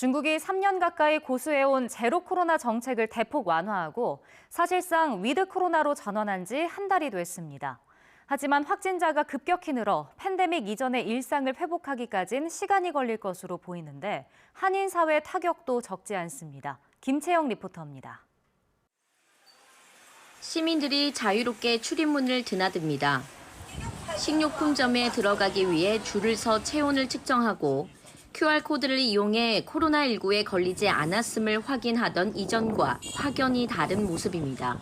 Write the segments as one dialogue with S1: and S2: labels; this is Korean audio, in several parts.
S1: 중국이 3년 가까이 고수해온 제로 코로나 정책을 대폭 완화하고 사실상 위드 코로나로 전환한 지 한 달이 됐습니다. 하지만 확진자가 급격히 늘어 팬데믹 이전의 일상을 회복하기까진 시간이 걸릴 것으로 보이는데 한인 사회 타격도 적지 않습니다. 김채영 리포터입니다.
S2: 시민들이 자유롭게 출입문을 드나듭니다. 식료품점에 들어가기 위해 줄을 서 체온을 측정하고 QR코드를 이용해 코로나19에 걸리지 않았음을 확인하던 이전과 확연히 다른 모습입니다.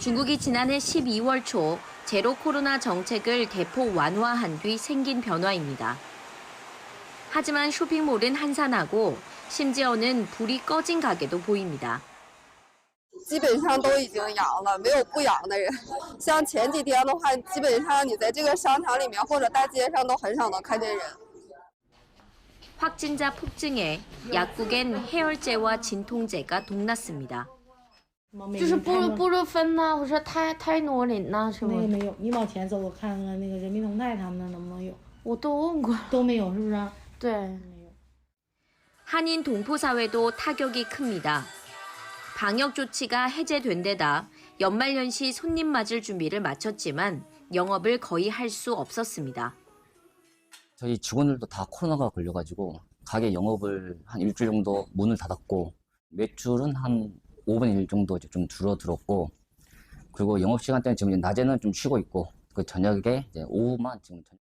S2: 중국이 지난해 12월 초 제로 코로나 정책을 대폭 완화한 뒤 생긴 변화입니다. 하지만 쇼핑몰은 한산하고 심지어는 불이 꺼진 가게도 보입니다.
S3: 基本上都已经阳了，没有不阳的人。像前几天的话，基本上你在这个商场里面或者大街上都很少能看见人。
S2: 확진자 폭증에 약국엔 해열제와 진통제가 동났습니다.
S4: 就是布鲁布鲁芬呐，或者泰泰诺林呐，是吗？
S5: 那个没有，你往前走，我看看那个人民同泰他们那能不能有，
S4: 我都问过。
S5: 都没有，是不是？
S4: 对，
S2: 한인 동포사회도 타격이 큽니다. 방역 조치가 해제된 데다 연말연시 손님 맞을 준비를 마쳤지만 영업을 거의 할 수 없었습니다.
S6: 저희 직원들도 다 코로나가 걸려가지고 가게 영업을 한 일주일 정도 문을 닫았고 매출은 한 5분의 1 정도 이제 좀 줄어들었고 그리고 영업 시간 때는 지금 이제 낮에는 좀 쉬고 있고 그 저녁에 이제 오후만 지금 전-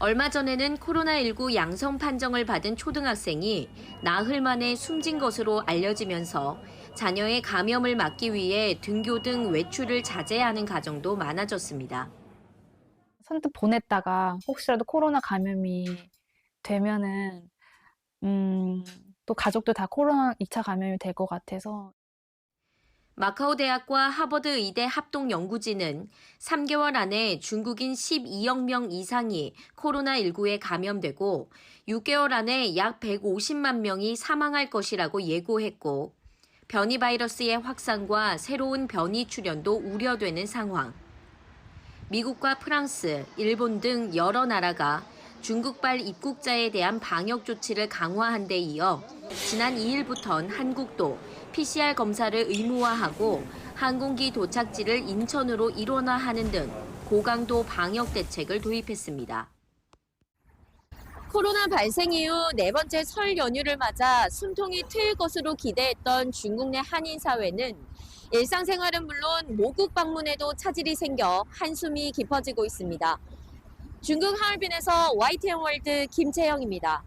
S2: 얼마 전에는 코로나19 양성 판정을 받은 초등학생이 나흘 만에 숨진 것으로 알려지면서 자녀의 감염을 막기 위해 등교 등 외출을 자제하는 가정도 많아졌습니다.
S7: 선뜻 보냈다가 혹시라도 코로나 감염이 되면은 음, 또 가족도 다 코로나 2차 감염이 될 것 같아서
S2: 마카오 대학과 하버드 의대 합동 연구진은 3개월 안에 중국인 12억 명 이상이 코로나19에 감염되고 6개월 안에 약 150만 명이 사망할 것이라고 예고했고 변이 바이러스의 확산과 새로운 변이 출현도 우려되는 상황. 미국과 프랑스, 일본 등 여러 나라가 중국발 입국자에 대한 방역 조치를 강화한 데 이어 지난 2일부턴 한국도 PCR 검사를 의무화하고 항공기 도착지를 인천으로 일원화하는 등 고강도 방역 대책을 도입했습니다. 코로나 발생 이후 네 번째 설 연휴를 맞아 숨통이 트일 것으로 기대했던 중국 내 한인 사회는 일상생활은 물론 모국 방문에도 차질이 생겨 한숨이 깊어지고 있습니다. 중국 하얼빈에서 YTN 월드 김채영입니다.